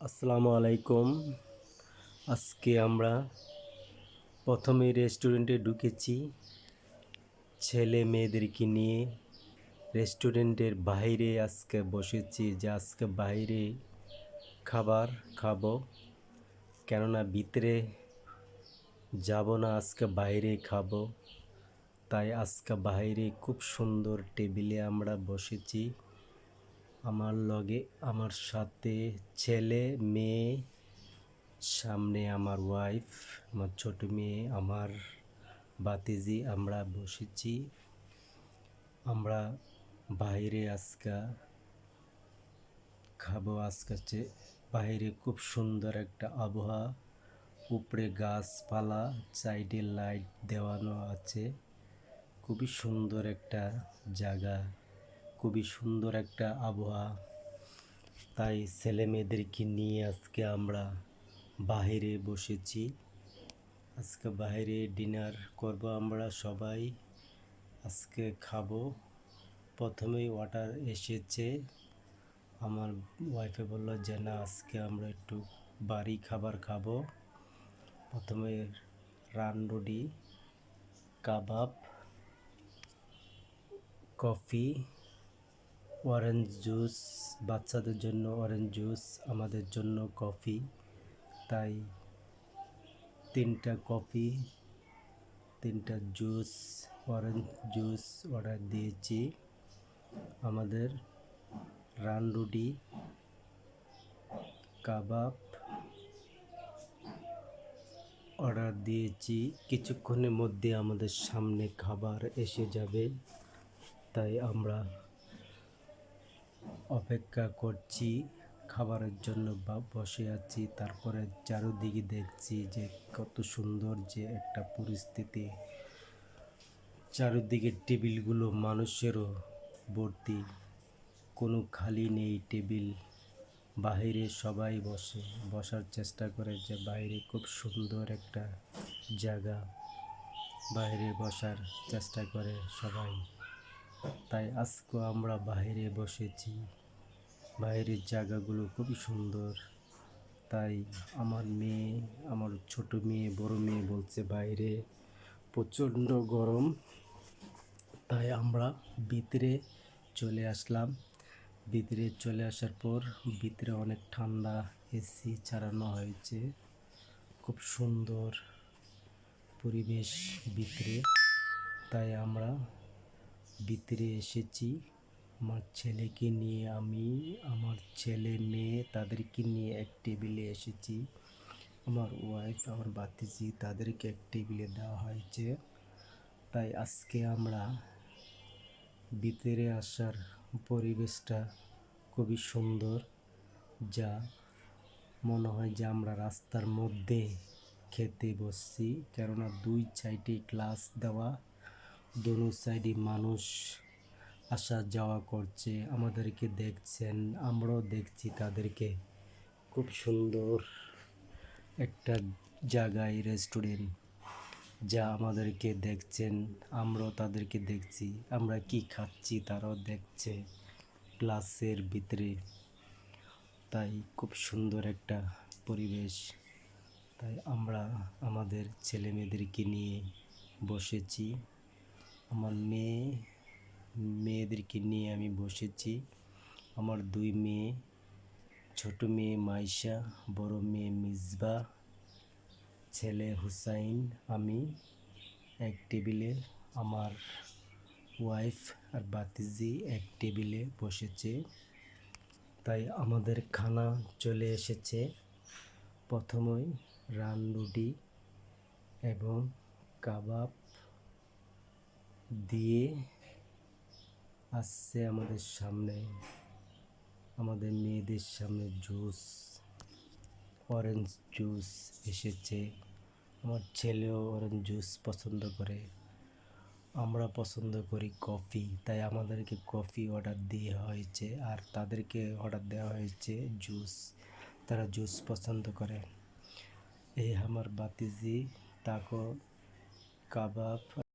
আসসালামু আলাইকুম। আজকে আমরা প্রথমে রেস্টুরেন্টে ঢুকেছি। ছেলে মেয়েদেরকে নিয়ে রেস্টুরেন্টের বাইরে আজকে বসেছি যে আজকে বাইরে খাবার খাব। কেননা ভিতরে যাব না, আজকে বাইরে খাব। তাই আজকে বাইরে খুব সুন্দর টেবিলে আমরা বসেছি। আমার লগে আমার সাথে ছেলে, মেয়ে, সামনে আমার ওয়াইফ আমার ছোট মেয়ে, আমার বাতিজি আমরা বসেছি। আমরা বাইরে আজকা খাব। আজকে হচ্ছে বাইরে খুব সুন্দর একটা আবহাওয়া। উপরে গাছপালা, সাইডে লাইট দেওয়ানো আছে। খুবই সুন্দর একটা জায়গা। খুবই সুন্দর একটা আবহাওয়া। তাই ছেলে মেয়েদেরকে নিয়ে আজকে আমরা বাইরে বসেছি। আজকে বাইরে ডিনার করব আমরা সবাই। আজকে খাব। প্রথমেই ওয়াটার এসেছে। আমার ওয়াইফে বলল যে, না, আজকে আমরা একটু বাড়ি খাবার খাব। প্রথমে রানরুডি কাবাব, কফি অরেঞ্জ জুস বাচ্চাদের জন্য অরেঞ্জ জুস আমাদের জন্য কফি তাই তিনটা কফি তিনটা জুস অরেঞ্জ জুস অর্ডার দিয়েছি। আমাদের রান রুটি, কাবাব অর্ডার দিয়েছি। কিছুক্ষণের মধ্যে আমাদের সামনে খাবার এসে যাবে, তাই আমরা অপেক্ষা করছি, খাবারের জন্য বসে আছি। তারপরে চারোদিকে দেখছি যে কত সুন্দর যে একটা পরিস্থিতি। চারিদিকে টেবিলগুলো মানুষেরও ভর্তি। কোনো খালি নেই টেবিল। বাইরে সবাই বসে। বসার চেষ্টা করে যে বাইরে খুব সুন্দর একটা জায়গা। বাইরে বসার চেষ্টা করে সবাই। তাই আজকে আমরা বাইরে বসেছি। বাইরের জায়গাগুলো খুবই সুন্দর। তাই আমার মেয়ে, আমার ছোট মেয়ে, বড় মেয়ে বলছে বাইরে। প্রচণ্ড গরম। তাই আমরা ভিতরে চলে আসলাম। ভিতরে চলে আসার পর ভিতরে অনেক ঠান্ডা এসি চালানো হয়েছে। খুব সুন্দর পরিবেশ ভিতরে। তাই আমরা ভিতরে এসেছি। আমার ছেলেকে নিয়ে আমি, আমার ছেলে মেয়ে তাদেরকে নিয়ে এক টেবিলে এসেছি। আমার ওয়াইফ আমার বাতিজি তাদেরকে এক টেবিলে দেওয়া হয়েছে। তাই আজকে আমরা ভিতরে আসার পরিবেশটা খুবই সুন্দর, যা মনে হয় যে আমরা রাস্তার মধ্যে খেতে বসছি। কেননা দুই সাইডে গ্লাস দেওয়া দোনো সাইডে মানুষ আসা যাওয়া করছে, আমাদেরকে দেখছেন, আমরাও দেখছি তাদেরকে। খুব সুন্দর একটা জায়গায় রেস্টুরেন্ট যা আমাদেরকে দেখছেন, আমরাও তাদেরকে দেখছি, আমরা কি খাচ্ছি তারাও দেখছে ক্লাসের ভিতরে। তাই খুব সুন্দর একটা পরিবেশ। তাই আমরা আমাদের ছেলে মেয়েদেরকে নিয়ে বসেছি। আমার মেয়ে, মেয়েদেরকে নিয়ে আমি বসেছি। আমার দুই মেয়ে, ছোট মেয়ে মাইশা, বড় মেয়ে মিসবা, ছেলে হুসাইন, আমি এক টেবিলে। আমার ওয়াইফ আর বাতিজি এক টেবিলে বসেছে। তাই আমাদের খানা চলে এসেছে। প্রথমেই রান রুটি এবং কাবাব দিয়ে আসছে আমাদের সামনে, আমাদের মেয়েদের সামনে জুস অরেঞ্জ জুস এসেছে। আমার ছেলেও অরেঞ্জ জুস পছন্দ করে, আমরা পছন্দ করি কফি তাই আমাদেরকে কফি অর্ডার দিয়ে হয়েছে আর তাদেরকে অর্ডার দেওয়া হয়েছে জুস তারা জুস পছন্দ করে। এই আমার বাতিজি, তাকো, কাবাব।